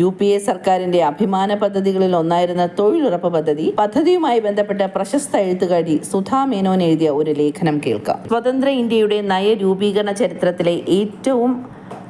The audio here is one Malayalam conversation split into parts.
യു പി എ സർക്കാരിന്റെ അഭിമാന പദ്ധതികളിൽ ഒന്നായിരുന്ന തൊഴിലുറപ്പ് പദ്ധതി പദ്ധതിയുമായി ബന്ധപ്പെട്ട പ്രശസ്ത എഴുത്തുകാരി സുധാ മേനോൻ എഴുതിയ ഒരു ലേഖനം കേൾക്കാം. സ്വതന്ത്ര ഇന്ത്യയുടെ നയരൂപീകരണ ചരിത്രത്തിലെ ഏറ്റവും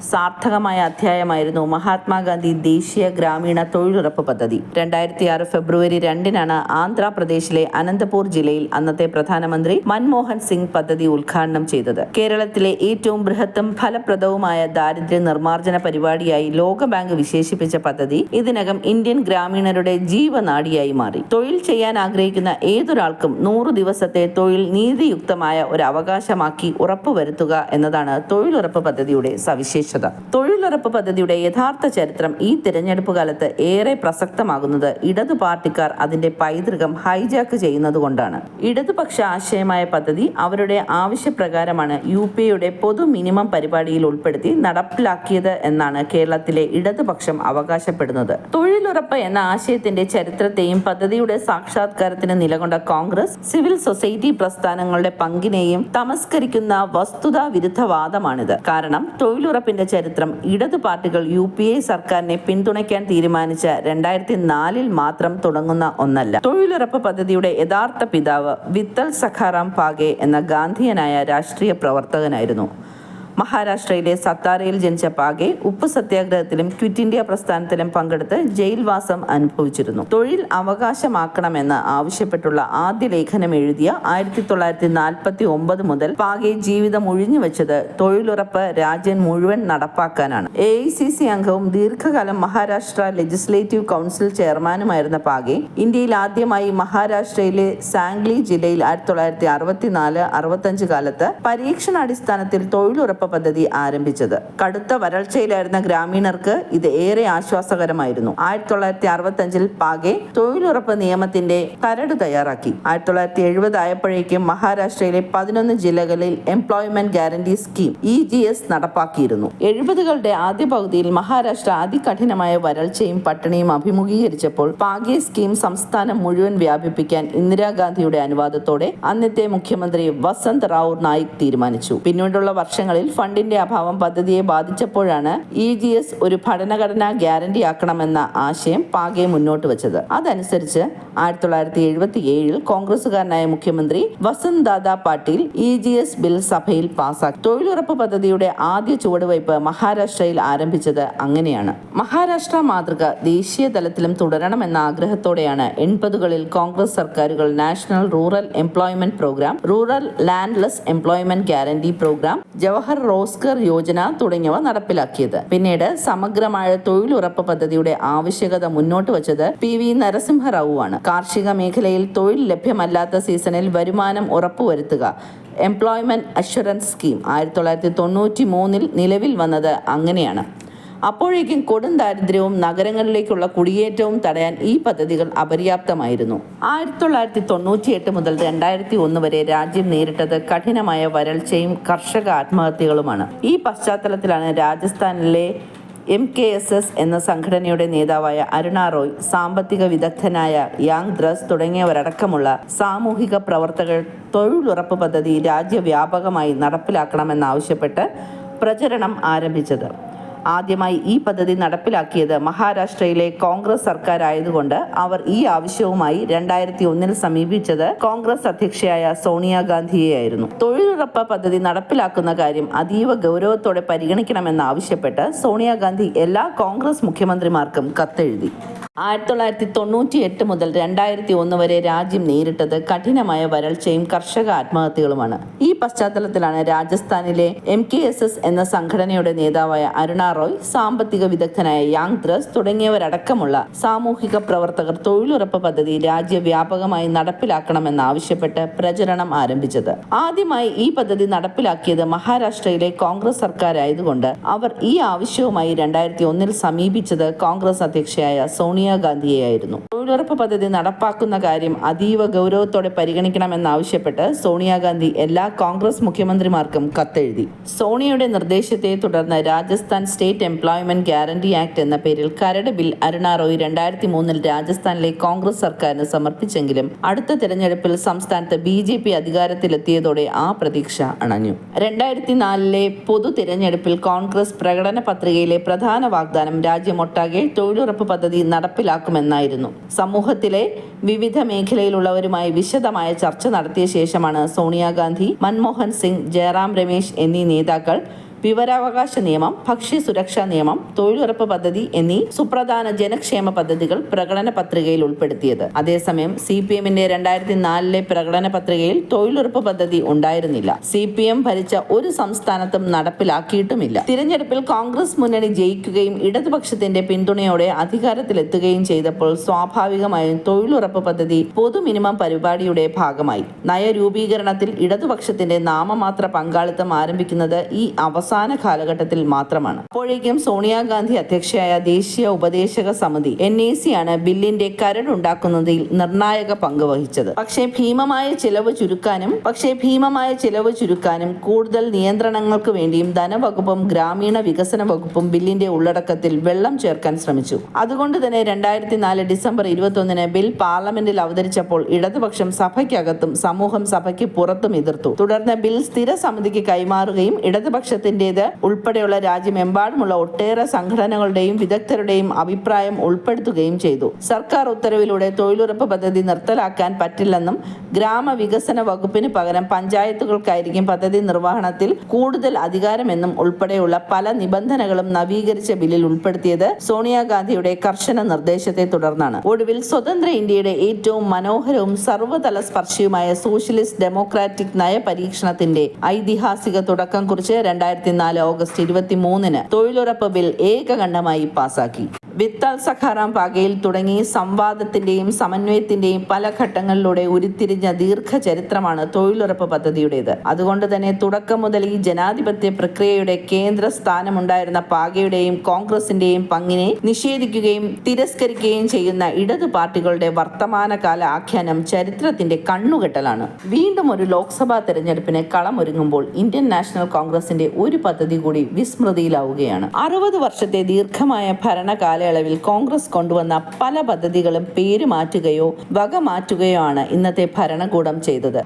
സാർത്ഥകമായ അധ്യായമായിരുന്നു മഹാത്മാഗാന്ധി ദേശീയ ഗ്രാമീണ തൊഴിലുറപ്പ് പദ്ധതി. രണ്ടായിരത്തി ആറ് ഫെബ്രുവരി രണ്ടിനാണ് ആന്ധ്രാപ്രദേശിലെ അനന്തപൂർ ജില്ലയിൽ അന്നത്തെ പ്രധാനമന്ത്രി മൻമോഹൻ സിംഗ് പദ്ധതി ഉദ്ഘാടനം ചെയ്തത്. കേരളത്തിലെ ഏറ്റവും ബൃഹത്തും ഫലപ്രദവുമായ ദാരിദ്ര്യ നിർമ്മാർജന പരിപാടിയായി ലോകബാങ്ക് വിശേഷിപ്പിച്ച പദ്ധതി ഇതിനകം ഇന്ത്യൻ ഗ്രാമീണരുടെ ജീവനാഡിയായി മാറി. തൊഴിൽ ചെയ്യാൻ ആഗ്രഹിക്കുന്ന ഏതൊരാൾക്കും നൂറ് ദിവസത്തെ തൊഴിൽ നീതിയുക്തമായ ഒരു അവകാശമാക്കി ഉറപ്പുവരുത്തുക എന്നതാണ് തൊഴിലുറപ്പ് പദ്ധതിയുടെ സവിശേഷത തൊഴിലുറപ്പ് പദ്ധതിയുടെ യഥാർത്ഥ ചരിത്രം ഈ തിരഞ്ഞെടുപ്പ് കാലത്ത് ഏറെ പ്രസക്തമാകുന്നത് ഇടതു പാർട്ടിക്കാർ അതിന്റെ പൈതൃകം ഹൈജാക്ക് ചെയ്യുന്നതുകൊണ്ടാണ്. ഇടതുപക്ഷ ആശയമായ പദ്ധതി അവരുടെ ആവശ്യപ്രകാരമാണ് യു പി എയുടെ പൊതു മിനിമം പരിപാടിയിൽ ഉൾപ്പെടുത്തി നടപ്പിലാക്കിയത് എന്നാണ് കേരളത്തിലെ ഇടതുപക്ഷം അവകാശപ്പെടുന്നത്. തൊഴിലുറപ്പ് എന്ന ആശയത്തിന്റെ ചരിത്രത്തെയും പദ്ധതിയുടെ സാക്ഷാത്കാരത്തിന് നിലകൊണ്ട കോൺഗ്രസ് സിവിൽ സൊസൈറ്റി പ്രസ്ഥാനങ്ങളുടെ പങ്കിനെയും തമസ്കരിക്കുന്ന വസ്തുതാ വിരുദ്ധ വാദമാണിത് കാരണം തൊഴിലുറപ്പിന്റെ ചരിത്രം. ഇടതു പാർട്ടികൾ യു പി എ സർക്കാരിനെ പിന്തുണയ്ക്കാൻ തീരുമാനിച്ച രണ്ടായിരത്തി നാലിൽ മാത്രം തുടങ്ങുന്ന ഒന്നല്ല. തൊഴിലുറപ്പ് പദ്ധതിയുടെ യഥാർത്ഥ പിതാവ് വിത്തൽ സഖാറാം പാഗെ എന്ന ഗാന്ധിയനായ രാഷ്ട്രീയ പ്രവർത്തകനായിരുന്നു. മഹാരാഷ്ട്രയിലെ സത്താരയിൽ ജനിച്ച പാകെ ഉപ്പ് സത്യാഗ്രഹത്തിലും ക്വിറ്റ് ഇന്ത്യ പ്രസ്ഥാനത്തിലും പങ്കെടുത്ത് ജയിൽവാസം അനുഭവിച്ചിരുന്നു. തൊഴിൽ അവകാശമാക്കണമെന്ന് ആവശ്യപ്പെട്ടുള്ള ആദ്യ ലേഖനം എഴുതിയ ആയിരത്തി തൊള്ളായിരത്തി നാൽപ്പത്തി ഒമ്പത് മുതൽ പാകെ ജീവിതം ഒഴിഞ്ഞുവെച്ചത് തൊഴിലുറപ്പ് രാജ്യം മുഴുവൻ നടപ്പാക്കാനാണ്. എ ഐ സി സി അംഗവും ദീർഘകാലം മഹാരാഷ്ട്ര ലെജിസ്ലേറ്റീവ് കൗൺസിൽ ചെയർമാനുമായിരുന്ന പാകെ ഇന്ത്യയിൽ ആദ്യമായി മഹാരാഷ്ട്രയിലെ സാംഗ്ലി ജില്ലയിൽ ആയിരത്തി തൊള്ളായിരത്തി അറുപത്തിനാല് അറുപത്തഞ്ച് കാലത്ത് പരീക്ഷണാടിസ്ഥാനത്തിൽ തൊഴിലുറപ്പ് പദ്ധതി ആരംഭിച്ചത്. കടുത്ത വരൾച്ചയിലായിരുന്ന ഗ്രാമീണർക്ക് ഇത് ഏറെ ആശ്വാസകരമായിരുന്നു. ആയിരത്തി തൊള്ളായിരത്തി അറുപത്തി അഞ്ചിൽ പാകെ തൊഴിലുറപ്പ് നിയമത്തിന്റെ കരട് തയ്യാറാക്കി. ആയിരത്തി തൊള്ളായിരത്തി എഴുപത് ആയപ്പോഴേക്കും മഹാരാഷ്ട്രയിലെ പതിനൊന്ന് ജില്ലകളിൽ employment guarantee scheme E G S നടപ്പാക്കിയിരുന്നു. എഴുപതുകളുടെ ആദ്യ പകുതിയിൽ മഹാരാഷ്ട്ര അതികഠിനമായ വരൾച്ചയും പട്ടിണിയും അഭിമുഖീകരിച്ചപ്പോൾ പാകെ സ്കീം സംസ്ഥാനം മുഴുവൻ വ്യാപിപ്പിക്കാൻ ഇന്ദിരാഗാന്ധിയുടെ അനുവാദത്തോടെ അന്നത്തെ മുഖ്യമന്ത്രി വസന്ത് റാവു നായിക് തീരുമാനിച്ചു. പിന്നീടുള്ള വർഷങ്ങളിൽ ഫണ്ടിന്റെ അഭാവം പദ്ധതിയെ ബാധിച്ചപ്പോഴാണ് ഇ ജി എസ് ഒരു ഭരണഘടനാ ഗ്യാരണ്ടി ആക്കണമെന്ന ആശയം പാകെ മുന്നോട്ട് വെച്ചത്. അതനുസരിച്ച് ആയിരത്തി തൊള്ളായിരത്തി എഴുപത്തി ഏഴിൽ കോൺഗ്രസുകാരനായ മുഖ്യമന്ത്രി Vasant Dada Patil E G S bill സഭയിൽ പാസാക്കി. തൊഴിലുറപ്പ് പദ്ധതിയുടെ ആദ്യ ചുവടുവയ്പ് മഹാരാഷ്ട്രയിൽ ആരംഭിച്ചത് അങ്ങനെയാണ്. മഹാരാഷ്ട്ര മാതൃക ദേശീയ തലത്തിലും തുടരണമെന്ന ആഗ്രഹത്തോടെയാണ് എൺപതുകളിൽ കോൺഗ്രസ് സർക്കാരുകൾ national rural employment programme rural landless employment guarantee programme Jawahar Rozgar Yojana തുടങ്ങിയവ നടപ്പിലാക്കിയത്. പിന്നീട് സമഗ്രമായ തൊഴിലുറപ്പ് പദ്ധതിയുടെ ആവശ്യകത മുന്നോട്ട് വച്ചത് പി വി നരസിംഹറാവു ആണ് കാർഷിക മേഖലയിൽ തൊഴിൽ ലഭ്യമല്ലാത്ത സീസണിൽ വരുമാനം ഉറപ്പുവരുത്തുക. എംപ്ലോയ്മെന്റ് അഷുറൻസ് സ്കീം ആയിരത്തി തൊള്ളായിരത്തി തൊണ്ണൂറ്റി മൂന്നിൽ നിലവിൽ വന്നത് അങ്ങനെയാണ്. അപ്പോഴേക്കും കൊടും ദാരിദ്ര്യവും നഗരങ്ങളിലേക്കുള്ള കുടിയേറ്റവും തടയാൻ ഈ പദ്ധതികൾ അപര്യാപ്തമായിരുന്നു. ആയിരത്തി തൊള്ളായിരത്തി തൊണ്ണൂറ്റിയെട്ട് മുതൽ രണ്ടായിരത്തി ഒന്ന് വരെ രാജ്യം നേരിട്ടത് കഠിനമായ വരൾച്ചയും കർഷക ആത്മഹത്യകളുമാണ്. ഈ പശ്ചാത്തലത്തിലാണ് രാജസ്ഥാനിലെ എം കെ എസ് എസ് എന്ന സംഘടനയുടെ നേതാവായ അരുണ റോയ് സാമ്പത്തിക വിദഗ്ധനായ യാങ് ദ്രസ് തുടങ്ങിയവരടക്കമുള്ള സാമൂഹിക പ്രവർത്തകർ തൊഴിലുറപ്പ് പദ്ധതി രാജ്യവ്യാപകമായി നടപ്പിലാക്കണമെന്നാവശ്യപ്പെട്ട് പ്രചരണം ആരംഭിച്ചത്. ആദ്യമായി ഈ പദ്ധതി നടപ്പിലാക്കിയത് മഹാരാഷ്ട്രയിലെ കോൺഗ്രസ് സർക്കാരായതുകൊണ്ട് അവർ ഈ ആവശ്യവുമായി രണ്ടായിരത്തി ഒന്നിൽ സമീപിച്ചത് കോൺഗ്രസ് അധ്യക്ഷയായ സോണിയാഗാന്ധിയെയായിരുന്നു. തൊഴിലുറപ്പ് പദ്ധതി നടപ്പിലാക്കുന്ന കാര്യം അതീവ ഗൗരവത്തോടെ പരിഗണിക്കണമെന്നാവശ്യപ്പെട്ട് സോണിയാഗാന്ധി എല്ലാ കോൺഗ്രസ് മുഖ്യമന്ത്രിമാർക്കും കത്തെഴുതി. ആയിരത്തി തൊള്ളായിരത്തി തൊണ്ണൂറ്റി എട്ട് മുതൽ രണ്ടായിരത്തി ഒന്ന് വരെ രാജ്യം നേരിട്ടത് കഠിനമായ വരൾച്ചയും കർഷക ആത്മഹത്യകളുമാണ്. ഈ പശ്ചാത്തലത്തിലാണ് രാജസ്ഥാനിലെ എം കെ എസ് എസ് എന്ന സംഘടനയുടെ നേതാവായ അരുണ റോയ് സാമ്പത്തിക വിദഗ്ധനായ യാങ് ദ്രസ് തുടങ്ങിയവരടക്കമുള്ള സാമൂഹിക പ്രവർത്തകർ തൊഴിലുറപ്പ് പദ്ധതി രാജ്യവ്യാപകമായി നടപ്പിലാക്കണമെന്നാവശ്യപ്പെട്ട് പ്രചരണം ആരംഭിച്ചത്. ആദ്യമായി ഈ പദ്ധതി നടപ്പിലാക്കിയത് മഹാരാഷ്ട്രയിലെ കോൺഗ്രസ് സർക്കാരായതുകൊണ്ട് അവർ ഈ ആവശ്യവുമായി രണ്ടായിരത്തി ഒന്നിൽ സമീപിച്ചത് കോൺഗ്രസ് അധ്യക്ഷയായ സോണിയാഗാന്ധിയെയായിരുന്നു തൊഴിലുറപ്പ് പദ്ധതി നടപ്പാക്കുന്ന കാര്യം അതീവ ഗൗരവത്തോടെ പരിഗണിക്കണമെന്നാവശ്യപ്പെട്ട് സോണിയാഗാന്ധി എല്ലാ കോൺഗ്രസ് മുഖ്യമന്ത്രിമാർക്കും കത്തെഴുതി. സോണിയയുടെ നിർദ്ദേശത്തെ തുടർന്ന് Rajasthan state employment guarantee act എന്ന പേരിൽ കരട് ബിൽ അരുണ റോയ് രണ്ടായിരത്തി മൂന്നിൽ രാജസ്ഥാനിലെ കോൺഗ്രസ് സർക്കാരിന് സമർപ്പിച്ചെങ്കിലും അടുത്ത തെരഞ്ഞെടുപ്പിൽ സംസ്ഥാനത്ത് ബി ജെ പി അധികാരത്തിലെത്തിയതോടെ ആ പ്രതീക്ഷ അണഞ്ഞു. രണ്ടായിരത്തി നാലിലെ പൊതു തിരഞ്ഞെടുപ്പിൽ കോൺഗ്രസ് പ്രകടന പത്രികയിലെ പ്രധാന വാഗ്ദാനം രാജ്യമൊട്ടാകെ തൊഴിലുറപ്പ് പദ്ധതി നടപ്പിലാക്കുമെന്നായിരുന്നു. സമൂഹത്തിലെ വിവിധ മേഖലയിലുള്ളവരുമായി വിശദമായ ചർച്ച നടത്തിയ ശേഷമാണ് സോണിയാഗാന്ധി മൻമോഹൻ സിംഗ് ജയറാം രമേശ് എന്നീ നേതാക്കൾ വിവരാവകാശ നിയമം ഭക്ഷ്യ സുരക്ഷാ നിയമം തൊഴിലുറപ്പ് പദ്ധതി എന്നീ സുപ്രധാന ജനക്ഷേമ പദ്ധതികൾ പ്രകടന പത്രികയിൽ ഉൾപ്പെടുത്തിയത്. അതേസമയം സി പി എമ്മിന്റെ രണ്ടായിരത്തി നാലിലെ പ്രകടന പത്രികയിൽ തൊഴിലുറപ്പ് പദ്ധതി ഉണ്ടായിരുന്നില്ല. സി പി എം ഭരിച്ച ഒരു സംസ്ഥാനത്തും നടപ്പിലാക്കിയിട്ടുമില്ല. തിരഞ്ഞെടുപ്പിൽ കോൺഗ്രസ് മുന്നണി ജയിക്കുകയും ഇടതുപക്ഷത്തിന്റെ പിന്തുണയോടെ അധികാരത്തിലെത്തുകയും ചെയ്തപ്പോൾ സ്വാഭാവികമായും തൊഴിലുറപ്പ് പദ്ധതി പൊതു മിനിമം പരിപാടിയുടെ ഭാഗമായി. നയരൂപീകരണത്തിൽ ഇടതുപക്ഷത്തിന്റെ നാമമാത്ര പങ്കാളിത്തം ആരംഭിക്കുന്നത് ഈ അവസാന കാലഘട്ടത്തിൽ മാത്രമാണ്. അപ്പോഴേക്കും സോണിയാഗാന്ധി അധ്യക്ഷയായ ദേശീയ ഉപദേശക സമിതി എൻ എ സി ആണ് ബില്ലിന്റെ കരടുണ്ടാക്കുന്നതിൽ നിർണായക പങ്ക് വഹിച്ചത്. പക്ഷേ ഭീമമായ ചിലവ് ചുരുക്കാനും പക്ഷേ ഭീമമായ ചിലവ് ചുരുക്കാനും കൂടുതൽ നിയന്ത്രണങ്ങൾക്ക് വേണ്ടിയും ധനവകുപ്പും ഗ്രാമീണ വികസന വകുപ്പും ബില്ലിന്റെ ഉള്ളടക്കത്തിൽ വെള്ളം ചേർക്കാൻ ശ്രമിച്ചു. അതുകൊണ്ട് തന്നെ രണ്ടായിരത്തി നാല് ഡിസംബർ ഇരുപത്തൊന്നിന് ബിൽ പാർലമെന്റിൽ അവതരിച്ചപ്പോൾ ഇടതുപക്ഷം സഭയ്ക്കകത്തും സമൂഹം സഭയ്ക്ക് പുറത്തും എതിർത്തു. തുടർന്ന് ബിൽ സ്ഥിര സമിതിക്ക് കൈമാറുകയും ഇടതുപക്ഷത്തിന്റേത് ഉൾപ്പെടെയുള്ള രാജ്യമെമ്പാടുമുള്ള ഒട്ടേറെ സംഘടനകളുടെയും വിദഗ്ധരുടെയും അഭിപ്രായം ഉൾപ്പെടുത്തുകയും ചെയ്തു. സർക്കാർ ഉത്തരവിലൂടെ തൊഴിലുറപ്പ് പദ്ധതി നിർത്തലാക്കാൻ പറ്റില്ലെന്നും ഗ്രാമവികസന വകുപ്പിന് പകരം പഞ്ചായത്തുകൾക്കായിരിക്കും പദ്ധതി നിർവഹണത്തിൽ കൂടുതൽ അധികാരമെന്നും ഉൾപ്പെടെയുള്ള പല നിബന്ധനകളും നവീകരിച്ച ബില്ലിൽ ഉൾപ്പെടുത്തിയത് സോണിയാഗാന്ധിയുടെ കർശന നിർദ്ദേശത്തെ തുടർന്നാണ്. ഒടുവിൽ സ്വതന്ത്ര ഇന്ത്യയുടെ ഏറ്റവും മനോഹരവും സർവതല സ്പർശിയുമായ സോഷ്യലിസ്റ്റ് ഡെമോക്രാറ്റിക് നയപരീക്ഷണത്തിന്റെ ഐതിഹാസിക തുടക്കം കുറിച്ച് രണ്ടായിരത്തി നാല് ഓഗസ്റ്റ് ഇരുപത്തി മൂന്നിന് തൊഴിലുറപ്പ് ബിൽ ഏകകണ്ഠമായി പാസാക്കി. വിത്തൽ സഖാറാം പാകയിൽ തുടങ്ങി സംവാദത്തിന്റെയും സമന്വയത്തിന്റെയും പല ഘട്ടങ്ങളിലൂടെ ഉരുത്തിരിഞ്ഞ ദീർഘചരിത്രമാണ് തൊഴിലുറപ്പ് പദ്ധതിയുടേത്. അതുകൊണ്ട് തന്നെ തുടക്കം മുതൽ ഈ ജനാധിപത്യ പ്രക്രിയയുടെ കേന്ദ്ര സ്ഥാനമുണ്ടായിരുന്ന പാകയുടെയും കോൺഗ്രസിന്റെയും പങ്കിനെ നിഷേധിക്കുകയും തിരസ്കരിക്കുകയും ചെയ്യുന്ന ഇടതു പാർട്ടികളുടെ വർത്തമാനകാല ആഖ്യാനം ചരിത്രത്തിന്റെ കണ്ണുകെട്ടലാണ്. വീണ്ടും ഒരു ലോക്സഭാ തെരഞ്ഞെടുപ്പിന് കളമൊരുങ്ങുമ്പോൾ ഇന്ത്യൻ നാഷണൽ കോൺഗ്രസിന്റെ ഒരു പദ്ധതി കൂടി വിസ്മൃതിയിലാവുകയാണ്. അറുപത് വർഷത്തെ ദീർഘമായ ഭരണ കാലയളവിൽ കോൺഗ്രസ് കൊണ്ടുവന്ന പല പദ്ധതികളും പേര് മാറ്റുകയോ വക മാറ്റുകയോ ആണ് ഇന്നത്തെ ഭരണകൂടം ചെയ്തത്.